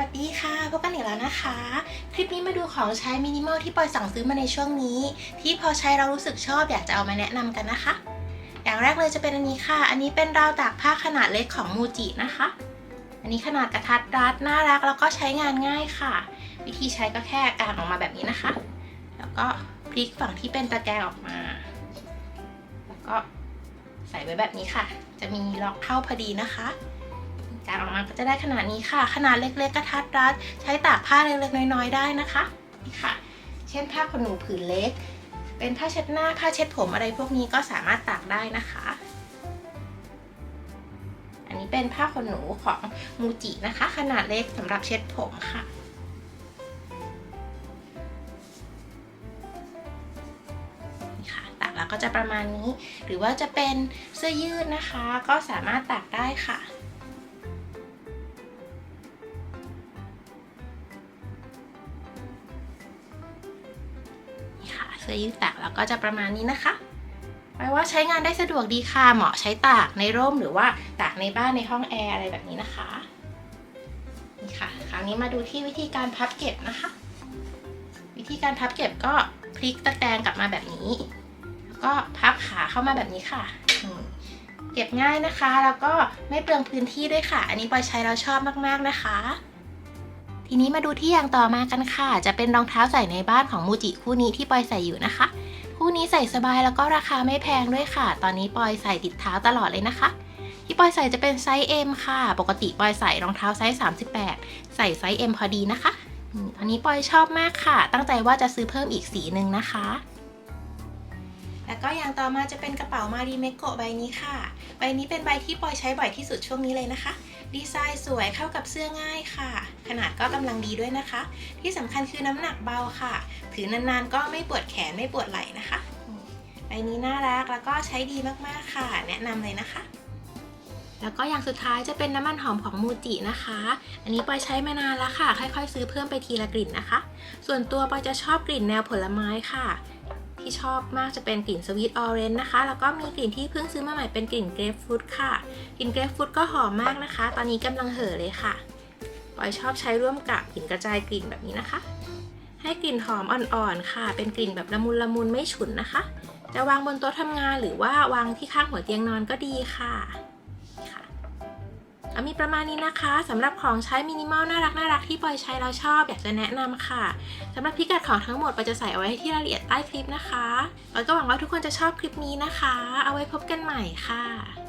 วัสดีค่ะพบกันอีกแล้วนะคะ คลิปนี้มาดูของใช้มินิมอลที่ปอยสั่งซื้อมาในช่วงนี้ ที่พอใช้เรารู้สึกชอบอยากจะเอามาแนะนำกันนะคะ อย่างแรกเลยจะเป็นอันนี้ค่ะ อันนี้เป็นราวตากผ้าขนาดเล็กของมูจินะคะ อันนี้ขนาดกระทัดรัดน่ารักแล้วก็ใช้งานง่ายค่ะ วิธีใช้ก็แค่กางออกมาแบบนี้นะคะ แล้วก็พลิกฝั่งที่เป็นตะแกรงออกมา แล้วก็ใส่ไว้แบบนี้ค่ะ จะมีล็อกเข้าพอดีนะคะ การออกมาก็จะได้ขนาดนี้ค่ะ ขนาดเล็กๆกระทัดรัด ใช้ตากผ้าเล็กๆน้อยๆได้นะคะนี่ค่ะ เช่นผ้าขนหนูผืนเล็ก เป็นผ้าเช็ดหน้าผ้าเช็ดผมอะไรพวกนี้ก็สามารถตากได้นะคะ อันนี้เป็นผ้าขนหนูของมูจินะคะ ขนาดเล็กสำหรับเช็ดผมค่ะนี่ค่ะตากแล้วก็จะประมาณนี้ หรือว่าจะเป็นเสื้อยืดนะคะ ก็สามารถตากได้ค่ะ ค่ะเสื้อยืดตากแล้วก็จะประมาณนี้นะคะแปลว่าใช้งานได้สะดวกดีค่ะเหมาะใช้ตากในร่มหรือว่าตากในบ้านในห้องแอร์อะไรแบบนี้นะคะนี่ค่ะ คราวนี้มาดูที่วิธีการพับเก็บนะคะ วิธีการพับเก็บก็พลิกตะแกรงกลับมาแบบนี้ แล้วก็พับขาเข้ามาแบบนี้ค่ะเก็บง่ายนะคะ แล้วก็ไม่เปลืองพื้นที่ด้วยค่ะ อันนี้ปอยใช้แล้วชอบมากๆนะคะ ทีนี้มาดูที่อย่างต่อมากันค่ะ จะเป็นรองเท้าใส่ในบ้านของมูจิคู่นี้ที่ปอยใส่อยู่นะคะ คู่นี้ใส่สบายแล้วก็ราคาไม่แพงด้วยค่ะ ตอนนี้ปอยใส่ติดเท้าตลอดเลยนะคะ ที่ปอยใส่จะเป็นไซส์ M ค่ะ ปกติปอยใส่รองเท้าไซส์ 38 ใส่ไซส์ M พอดีนะคะ อันนี้ปอยชอบมากค่ะ ตั้งใจว่าจะซื้อเพิ่มอีกสีหนึ่งนะคะแล้วก็อย่างต่อมาจะเป็นกระเป๋ามารีเมโกะใบนี้ค่ะ ใบนี้เป็นใบที่ปอยใช้บ่อยที่สุดช่วงนี้เลยนะคะ ดีไซน์สวยเข้ากับเสื้อง่ายค่ะ ขนาดก็กำลังดีด้วยนะคะ ที่สำคัญคือน้ำหนักเบาค่ะ ถือนานๆก็ไม่ปวดแขนไม่ปวดไหล่นะคะอืมใบนี้น่ารักแล้วก็ใช้ดีมากๆค่ะ แนะนำเลยนะคะ แล้วก็อย่างสุดท้ายจะเป็นน้ำมันหอมของมูจินะคะ อันนี้ปอยใช้มานานแล้วค่ะ ค่อยๆ ซื้อเพิ่มไปทีละกลิ่นนะคะ ส่วนตัวปอยจะชอบกลิ่นแนวผลไม้ค่ะที่ชอบมากจะเป็นกลิ่นสวีทออเรนจ์นะคะ แล้วก็มีกลิ่นที่เพิ่งซื้อมาใหม่เป็นกลิ่นเกรปฟรุตค่ะ กลิ่นเกรปฟรุตก็หอมมากนะคะ ตอนนี้กำลังเห่อเลยค่ะ ปอยชอบใช้ร่วมกับกลิ่นกระจายกลิ่นแบบนี้นะคะ ให้กลิ่นหอมอ่อนๆค่ะ เป็นกลิ่นแบบละมุนละมุนไม่ฉุนนะคะ จะวางบนโต๊ะทำงานหรือว่าวางที่ข้างหัวเตียงนอนก็ดีค่ะค่ะก็มีประมาณนี้นะคะสำหรับของใช้มินิมอลน่ารักน่ารักที่ปอยใช้แล้วชอบอยากจะแนะนำค่ะสำหรับพิกัดของทั้งหมดปอยจะใส่เอาไว้ให้ที่รายละเอียดใต้คลิปนะคะปอยก็หวังว่าทุกคนจะชอบคลิปนี้นะคะ เอาไว้พบกันใหม่ค่ะ